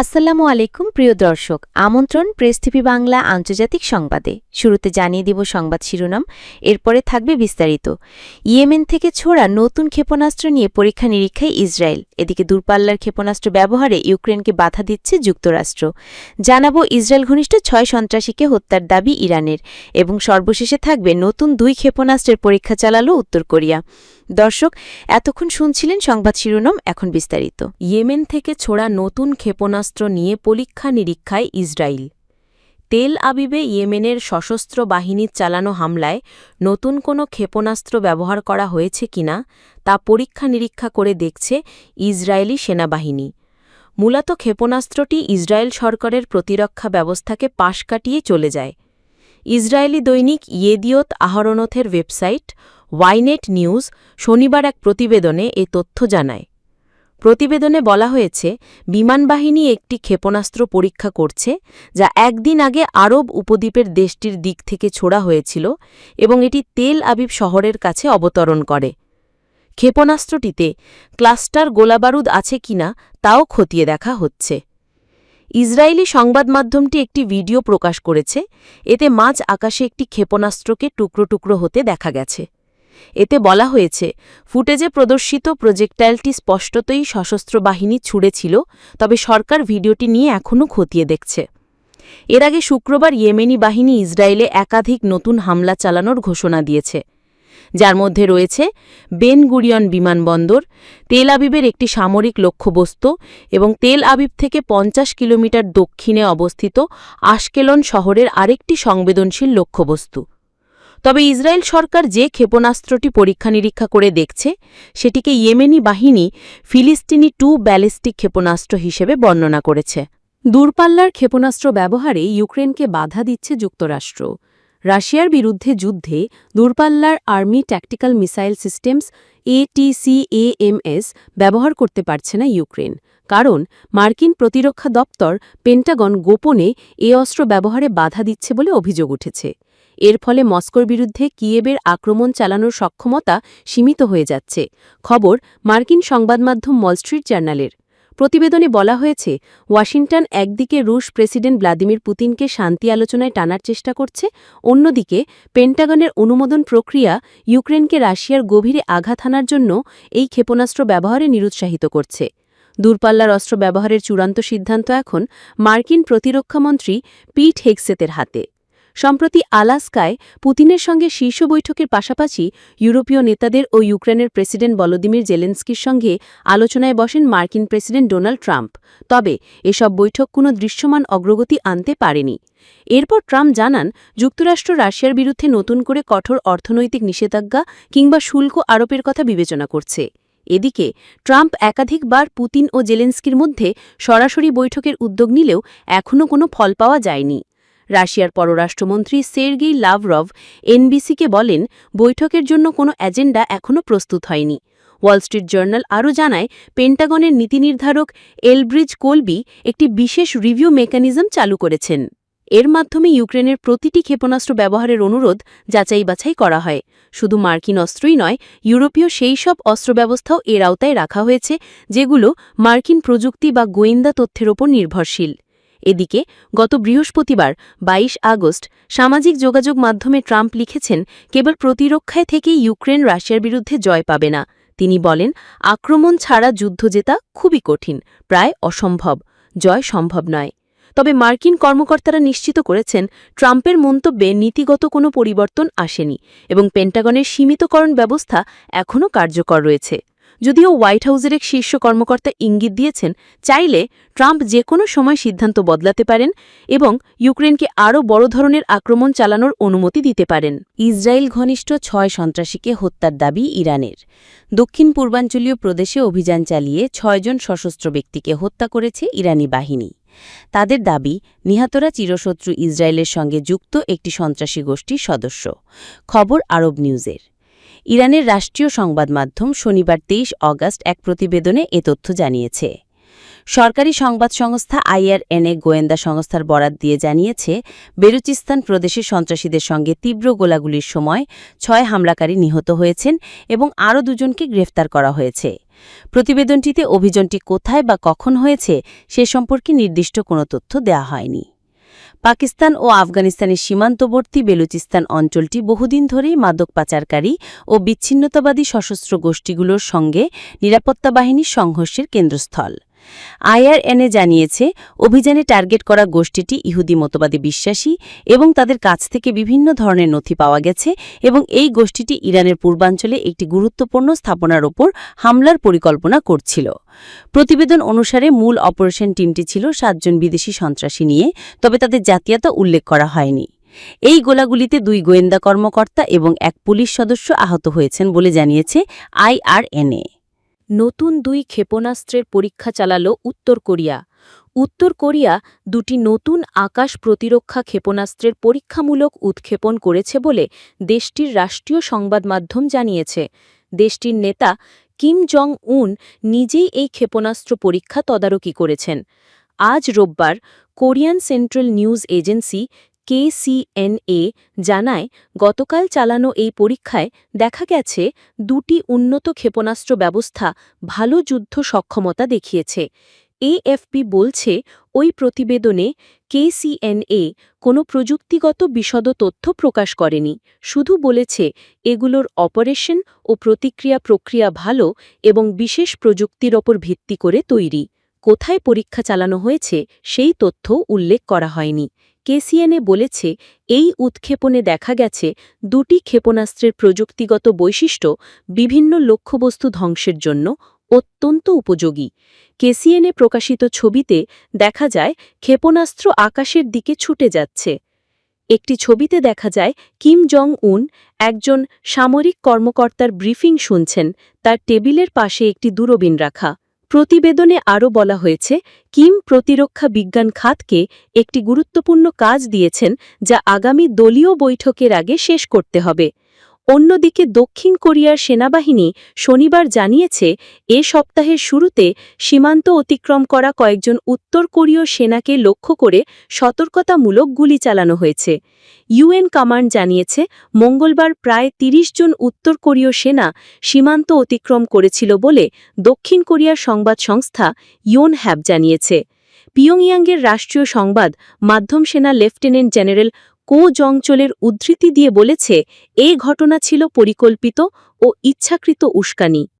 আসসালামু আলাইকুম, প্রিয় দর্শক। আমন্ত্রণ প্রেস টিভি বাংলা আন্তর্জাতিক সংবাদে। শুরুতে জানিয়ে দিব সংবাদ শিরোনাম, এরপরে থাকবে বিস্তারিত। ইয়েমেন থেকে ছোড়া নতুন ক্ষেপণাস্ত্র নিয়ে পরীক্ষা নিরীক্ষায় ইসরায়েল। এদিকে দূরপাল্লার ক্ষেপণাস্ত্র ব্যবহারে ইউক্রেনকে বাধা দিচ্ছে যুক্তরাষ্ট্র। জানাব ইসরায়েল ঘনিষ্ঠ ছয় সন্ত্রাসীকে হত্যার দাবি ইরানের এবং সর্বশেষে থাকবে নতুন দুই ক্ষেপণাস্ত্রের পরীক্ষা চালালো উত্তর কোরিয়া। দর্শক, এতক্ষণ শুনছিলেন সংবাদ শিরোনাম এখন বিস্তারিত। ইয়েমেন থেকে ছোড়া নতুন ক্ষেপণাস্ত্র নিয়ে পরীক্ষা নিরীক্ষায় ইসরায়েল। তেল আবিবে ইয়েমেনের সশস্ত্র বাহিনীর চালানো হামলায় নতুন কোনো ক্ষেপণাস্ত্র ব্যবহার করা হয়েছে কিনা তা পরীক্ষা নিরীক্ষা করে দেখছে ইসরায়েলি সেনাবাহিনী। মূলত ক্ষেপণাস্ত্রটি ইসরায়েল সরকারের প্রতিরক্ষা ব্যবস্থাকে পাশ কাটিয়ে চলে যায়। ইসরায়েলি দৈনিক ইয়েদিয়ত আহরণথের ওয়েবসাইট ওয়াইনেট নিউজ শনিবার এক প্রতিবেদনে এ তথ্য জানায়। প্রতিবেদনে বলা হয়েছে বিমানবাহিনী একটি ক্ষেপণাস্ত্র পরীক্ষা করছে, যা একদিন আগে আরব উপদ্বীপের দেশটির দিক থেকে ছোড়া হয়েছিল এবং এটি তেল আবিব শহরের কাছে অবতরণ করে। ক্ষেপণাস্ত্রটিতে ক্লাস্টার গোলাবারুদ আছে কিনা তাও খতিয়ে দেখা হচ্ছে। ইসরায়েলি সংবাদ মাধ্যমটি একটি ভিডিও প্রকাশ করেছে। এতে মাঝ আকাশে একটি ক্ষেপণাস্ত্রকে টুকরো টুকরো হতে দেখা গেছে। এতে বলা হয়েছে, ফুটেজে প্রদর্শিত প্রজেক্টাইলটি স্পষ্টতই সশস্ত্র বাহিনী ছুড়েছিল, তবে সরকার ভিডিওটি নিয়ে এখনও খতিয়ে দেখছে। এর আগে শুক্রবার ইয়েমেনি বাহিনী ইসরায়েলে একাধিক নতুন হামলা চালানোর ঘোষণা দিয়েছে। যার মধ্যে রয়েছে বেন গুরিয়ন বিমানবন্দর, তেল আবিবের একটি সামরিক লক্ষ্যবস্তু এবং তেল আবিব থেকে পঞ্চাশ কিলোমিটার দক্ষিণে অবস্থিত আশকেলন শহরের আরেকটি সংবেদনশীল লক্ষ্যবস্তু। তবে ইসরায়েল সরকার যে ক্ষেপণাস্ত্রটি পরীক্ষা নিরীক্ষা করে দেখছে, সেটিকে ইয়েমেনি বাহিনী ফিলিস্তিনি টু ব্যালিস্টিক ক্ষেপণাস্ত্র হিসেবে বর্ণনা করেছে। দূরপাল্লার ক্ষেপণাস্ত্র ব্যবহারে ইউক্রেনকে বাধা দিচ্ছে যুক্তরাষ্ট্র। রাশিয়ার বিরুদ্ধে যুদ্ধে দূরপাল্লার army tactical missile systems ATCAMS ব্যবহার করতে পারছে না ইউক্রেন। কারণ মার্কিন প্রতিরক্ষা দপ্তর পেন্টাগন গোপনে এ অস্ত্র ব্যবহারে বাধা দিচ্ছে বলে অভিযোগ উঠেছে। এর ফলে মস্কোর বিরুদ্ধে কিয়েবের আক্রমণ চালানোর সক্ষমতা সীমিত হয়ে যাচ্ছে। খবর মার্কিন সংবাদমাধ্যম মলস্ট্রিট জার্নালের। প্রতিবেদনে বলা হয়েছে, ওয়াশিংটন একদিকে রুশ প্রেসিডেন্ট ভ্লাদিমির পুতিনকে শান্তি আলোচনায় টানার চেষ্টা করছে, অন্যদিকে পেন্টাগনের অনুমোদন প্রক্রিয়া ইউক্রেনকে রাশিয়ার গভীরে আঘাত হানার জন্য এই ক্ষেপণাস্ত্র ব্যবহারে নিরুৎসাহিত করছে। দূরপাল্লার অস্ত্র ব্যবহারের চূড়ান্ত সিদ্ধান্ত এখন মার্কিন প্রতিরক্ষামন্ত্রী পিট হেগসেতের হাতে। সম্প্রতি আলাস্কায় পুতিনের সঙ্গে শীর্ষ বৈঠকের পাশাপাশি ইউরোপীয় নেতাদের ও ইউক্রেনের প্রেসিডেন্ট বলোদিমির জেলেন্সকির সঙ্গে আলোচনায় বসেন মার্কিন প্রেসিডেন্ট ডোনাল্ড ট্রাম্প। তবে এসব বৈঠক কোনো দৃশ্যমান অগ্রগতি আনতে পারেনি। এরপর ট্রাম্প জানান, যুক্তরাষ্ট্র রাশিয়ার বিরুদ্ধে নতুন করে কঠোর অর্থনৈতিক নিষেধাজ্ঞা কিংবা শুল্ক আরোপের কথা বিবেচনা করছে। এদিকে, ট্রাম্প একাধিকবার পুতিন ও জেলেন্সকির মধ্যে সরাসরি বৈঠকের উদ্যোগ নিলেও এখনও কোনো ফল পাওয়া যায়নি। রাশিয়ার পররাষ্ট্রমন্ত্রী সের্গেই লাভরভ এনবিসিকে বলেন, বৈঠকের জন্য কোনো এজেন্ডা এখনও প্রস্তুত হয়নি। ওয়াল স্ট্রিট জার্নাল আরও জানায়, পেন্টাগনের নীতি নির্ধারক এলব্রিজ কোলবি একটি বিশেষ রিভিউ মেকানিজম চালু করেছেন। এর মাধ্যমে ইউক্রেনের প্রতিটি ক্ষেপণাস্ত্র ব্যবহারের অনুরোধ যাচাই বাছাই করা হয়। শুধু মার্কিন অস্ত্রই নয়, ইউরোপীয় সেই সব অস্ত্র ব্যবস্থাও এর আওতায় রাখা হয়েছে, যেগুলো মার্কিন প্রযুক্তি বা গোয়েন্দা তথ্যের ওপর নির্ভরশীল। এদিকে, গত বৃহস্পতিবার ২২ আগস্ট, সামাজিক যোগাযোগ মাধ্যমে ট্রাম্প লিখেছেন, কেবল প্রতিরক্ষায় থেকেই ইউক্রেন রাশিয়ার বিরুদ্ধে জয় পাবে না। তিনি বলেন, আক্রমণ ছাড়া যুদ্ধ জেতা খুবই কঠিন, প্রায় অসম্ভব, জয় সম্ভব নয়। তবে মার্কিন কর্মকর্তারা নিশ্চিত করেছেন, ট্রাম্পের মন্তব্যে নীতিগত কোনো পরিবর্তন আসেনি এবং পেন্টাগনের সীমিতকরণ ব্যবস্থা এখনও কার্যকর রয়েছে। যদিও হোয়াইট হাউসের এক শীর্ষ কর্মকর্তা ইঙ্গিত দিয়েছেন, চাইলে ট্রাম্প যে কোনো সময় সিদ্ধান্ত বদলাতে পারেন এবং ইউক্রেনকে আরও বড় ধরনের আক্রমণ চালানোর অনুমতি দিতে পারেন। ইসরায়েল ঘনিষ্ঠ ছয় সন্ত্রাসীকে হত্যার দাবি ইরানের। দক্ষিণ পূর্বাঞ্চলীয় প্রদেশে অভিযান চালিয়ে ছয়জন সশস্ত্র ব্যক্তিকে হত্যা করেছে ইরানি বাহিনী। তাদের দাবি, নিহতরা চিরশত্রু ইসরায়েলের সঙ্গে যুক্ত একটি সন্ত্রাসী গোষ্ঠীর সদস্য। খবর আরব নিউজের। ইরানের রাষ্ট্রীয় সংবাদ মাধ্যম শনিবার তেইশ অগাস্ট এক প্রতিবেদনে এ তথ্য জানিয়েছে। সরকারি সংবাদ সংস্থা আইআরএনএ গোয়েন্দা সংস্থার বরাত দিয়ে জানিয়েছে, বেলুচিস্তান প্রদেশে সন্ত্রাসীদের সঙ্গে তীব্র গোলাগুলির সময় ছয় হামলাকারী নিহত হয়েছেন এবং আরও দুজনকে গ্রেফতার করা হয়েছে। প্রতিবেদনটিতে অভিযানটি কোথায় বা কখন হয়েছে সে সম্পর্কে নির্দিষ্ট কোনো তথ্য দেয়া হয়নি। পাকিস্তান ও আফগানিস্তানের সীমান্তবর্তী বেলুচিস্তান অঞ্চলটি বহুদিন ধরেই মাদক পাচারকারী ও বিচ্ছিন্নতাবাদী সশস্ত্র গোষ্ঠীগুলোর সঙ্গে নিরাপত্তা বাহিনীর সংঘর্ষের কেন্দ্রস্থল। আইআরএনএ জানিয়েছে, অভিযানে টার্গেট করা গোষ্ঠীটি ইহুদি মতবাদে বিশ্বাসী এবং তাদের কাছ থেকে বিভিন্ন ধরনের নথি পাওয়া গেছে এবং এই গোষ্ঠীটি ইরানের পূর্বাঞ্চলে একটি গুরুত্বপূর্ণ স্থাপনার ওপর হামলার পরিকল্পনা করছিল। প্রতিবেদন অনুসারে মূল অপারেশন টিমটি ছিল সাতজন বিদেশি সন্ত্রাসী নিয়ে, তবে তাদের জাতীয়তা উল্লেখ করা হয়নি। এই গোলাগুলিতে দুই গোয়েন্দা কর্মকর্তা এবং এক পুলিশ সদস্য আহত হয়েছেন বলে জানিয়েছে আইআরএনএ। নতুন দুই ক্ষেপণাস্ত্রের পরীক্ষা চালাল উত্তর কোরিয়া। উত্তর কোরিয়া দুটি নতুন আকাশ প্রতিরক্ষা ক্ষেপণাস্ত্রের পরীক্ষামূলক উৎক্ষেপণ করেছে বলে দেশটির রাষ্ট্রীয় সংবাদ মাধ্যম জানিয়েছে। দেশটির নেতা কিম জং উন নিজেই এই ক্ষেপণাস্ত্র পরীক্ষা তদারকি করেছেন। আজ রোববার Korean central news agency KCNA জানায়, গতকাল চালানো এই পরীক্ষায় দেখা গেছে, দুটি উন্নত ক্ষেপণাস্ত্র ব্যবস্থা ভালো যুদ্ধ সক্ষমতা দেখিয়েছে। এএফপি বলছে, ওই প্রতিবেদনে কেসিএনএ কোনো প্রযুক্তিগত বিশদ তথ্য প্রকাশ করেনি, শুধু বলেছে এগুলোর অপারেশন ও প্রতিক্রিয়া প্রক্রিয়া ভালো এবং বিশেষ প্রযুক্তির ওপর ভিত্তি করে তৈরি। কোথায় পরীক্ষা চালানো হয়েছে সেই তথ্য উল্লেখ করা হয়নি। কেসিএনএ বলেছে, এই উৎক্ষেপণে দেখা গেছে দুটি ক্ষেপণাস্ত্রের প্রযুক্তিগত বৈশিষ্ট্য বিভিন্ন লক্ষ্যবস্তু ধ্বংসের জন্য অত্যন্ত উপযোগী। কেসিএনএ প্রকাশিত ছবিতে দেখা যায়, ক্ষেপণাস্ত্র আকাশের দিকে ছুটে যাচ্ছে। একটি ছবিতে দেখা যায়, কিম জং উন একজন সামরিক কর্মকর্তার ব্রিফিং শুনছেন, তার টেবিলের পাশে একটি দূরবীন রাখা। প্রতিবেদনে আরও বলা হয়েছে, কিম প্রতিরক্ষা বিজ্ঞান খাতকে একটি গুরুত্বপূর্ণ কাজ দিয়েছেন যা আগামী দলীয় বৈঠকের আগে শেষ করতে হবে। অন্যদিকে দক্ষিণ কোরিয়ার সেনাবাহিনী শনিবার জানিয়েছে, এ সপ্তাহের শুরুতে সীমান্ত অতিক্রম করা কয়েকজন উত্তর কোরীয় সেনাকে লক্ষ্য করে সতর্কতামূলক গুলি চালানো হয়েছে। ইউএন কমান্ড জানিয়েছে, মঙ্গলবার প্রায় ৩০ জন উত্তর কোরীয় সেনা সীমান্ত অতিক্রম করেছিল বলে দক্ষিণ কোরিয়ার সংবাদ সংস্থা ইয়োন হ্যাব জানিয়েছে। পিয়ংইয়াংয়ের রাষ্ট্রীয় সংবাদ মাধ্যম সেনা লেফটেন্যান্ট জেনারেল কো জংচলের উদ্ধৃতি দিয়ে বলেছে এ ঘটনা ছিল পরিকল্পিত ও ইচ্ছাকৃত উস্কানি।